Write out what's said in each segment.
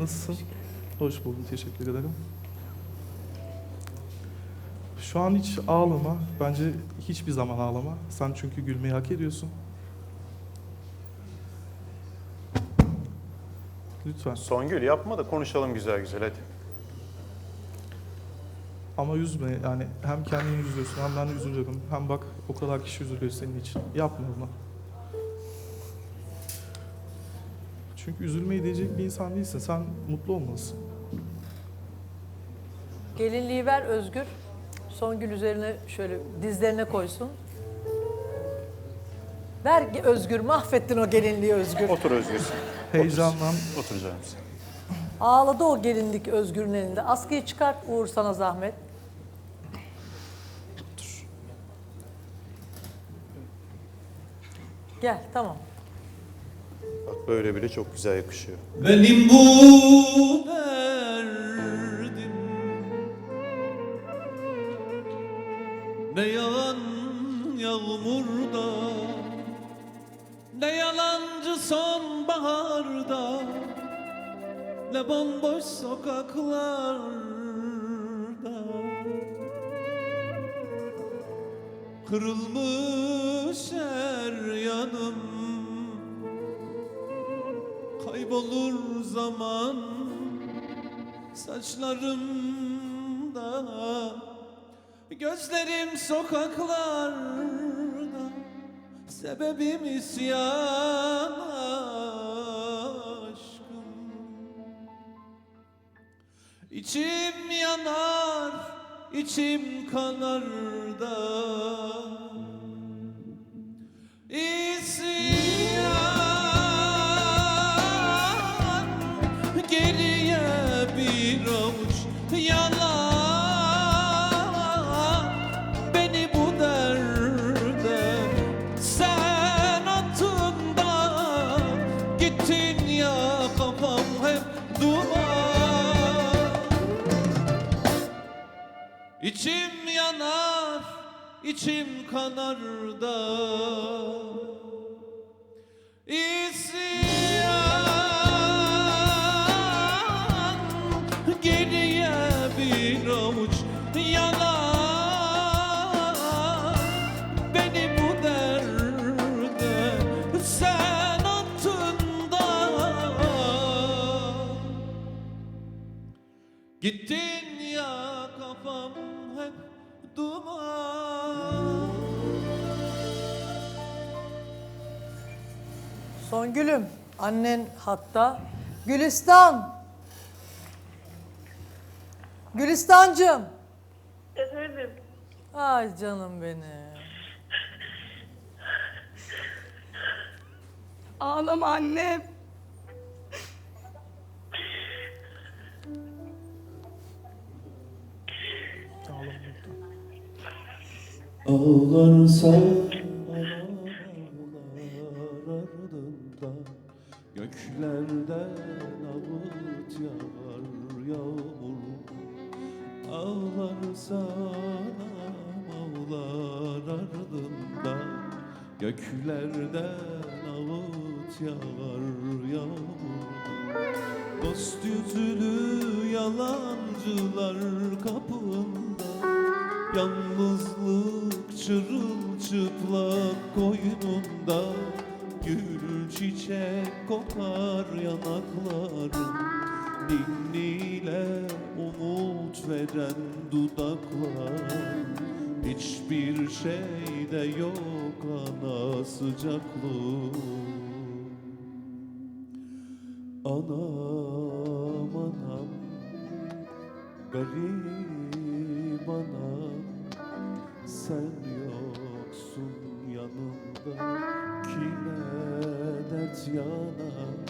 Nasılsın? Hoş buldum, teşekkür ederim. Şu an hiç ağlama. Bence hiçbir zaman ağlama. Sen çünkü gülmeyi hak ediyorsun. Lütfen. Songül yapma da konuşalım güzel güzel hadi. Ama üzme yani hem kendini üzüyorsun hem ben üzülüyorum. Hem bak o kadar kişi üzülüyor senin için. Yapma bunu. Çünkü üzülmeyi diyecek bir insan değilsin. Sen mutlu olmalısın. Gelinliği ver Özgür. Songül üzerine şöyle dizlerine koysun. Ver Özgür, mahvettin o gelinliği Özgür. Otur Özgür. Heyecanlan. Otur canım sen. Ağladı o gelinlik Özgür'ün elinde. Askıyı çıkart Uğur sana zahmet. Gel tamam. Böyle bile çok güzel yakışıyor. Benim bu derdim Ne yalan yağmurda Ne yalancı sonbaharda Ne bomboş sokaklarda Kırılmış her yanım Kaybolur zaman saçlarımda Gözlerim sokaklarda Sebebim isyan aşkım. İçim yanar, içim kanar da Gittin ya kafam hep duman. İçim yanar, içim kanar da Gittin ya kafam hep duman Songül'üm, annen hatta. Gülistan. Gülistancığım. Efendim, Ay canım benim. ağlama annem. Ağlarsan ağlar ardında Göklerden ağıt yağar yağmur. Ağlarsan ağlar ardında Göklerden ağıt yağar yağmur. Dost yüzlü yalancılar kapında Yalnızlık çırılçıplak koynunda Gül çiçek kokar yanakların Ninniyle umut veren dudaklar. Hiçbir şeyde yok ana sıcaklığı Anam anam Garip anam Sen yoksun yanımda Kime dert yanar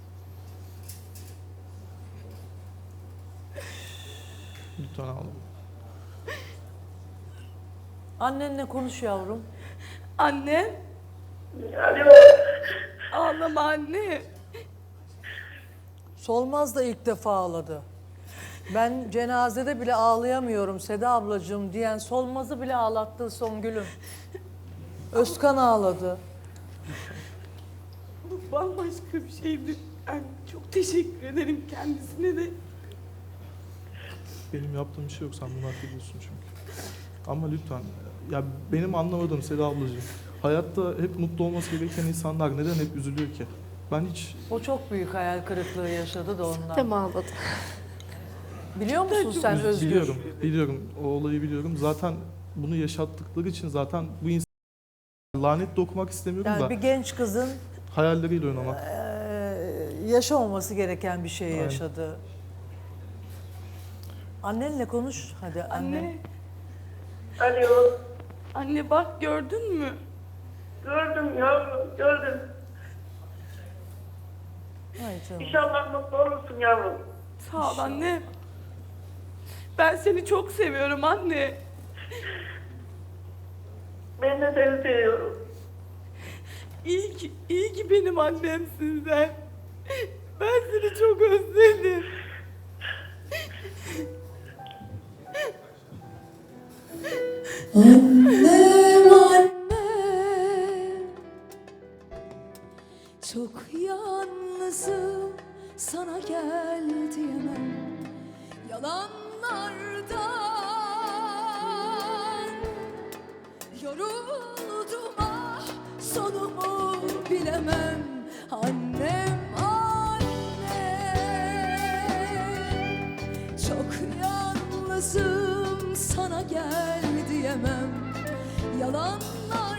Lütfen ağlama. Annenle konuş yavrum. Anne. Alo. Ağlama anne. Solmaz da ilk defa ağladı. Ben cenazede bile ağlayamıyorum Seda ablacığım diyen Solmaz'ı bile ağlattı Songül'üm. Özkan ağladı. Bu bambaşka bir şeydi. Ben çok teşekkür ederim kendisine de. Benim yaptığım bir şey yok. Sen bunu hak ediyorsun çünkü. Ama lütfen. Ya benim anlamadığım Seda ablacığım. Hayatta hep mutlu olması gereken insanlar neden hep üzülüyor ki? Ben hiç O çok büyük hayal kırıklığı yaşadı da ondan. Dem ağladı. Biliyor musun sen Özgür? Biliyorum, biliyorum. O olayı biliyorum. Zaten bunu yaşattıkları için zaten bu insan lanet de okumak istemiyorum Yani da bir genç kızın hayalleriyle oynamak. eee, yaşamaması gereken bir şey Aynen. yaşadı. Annenle konuş hadi anne. Anne. Alo. Anne bak gördün mü? Gördüm yavrum, gördüm. Ay canım. İnşallah mutlu olursun yavrum. Sağ ol anne. Ben seni çok seviyorum anne. Ben de seni seviyorum. İyi ki, iyi ki benim annemsin sen. Ben seni çok özledim. Annem annem Çok yalnızım sana gel diyemem. Yalanlardan Yoruldum ah sonumu bilemem. Annem annem. Çok yalnızım sana gel diyemem. Yalanlar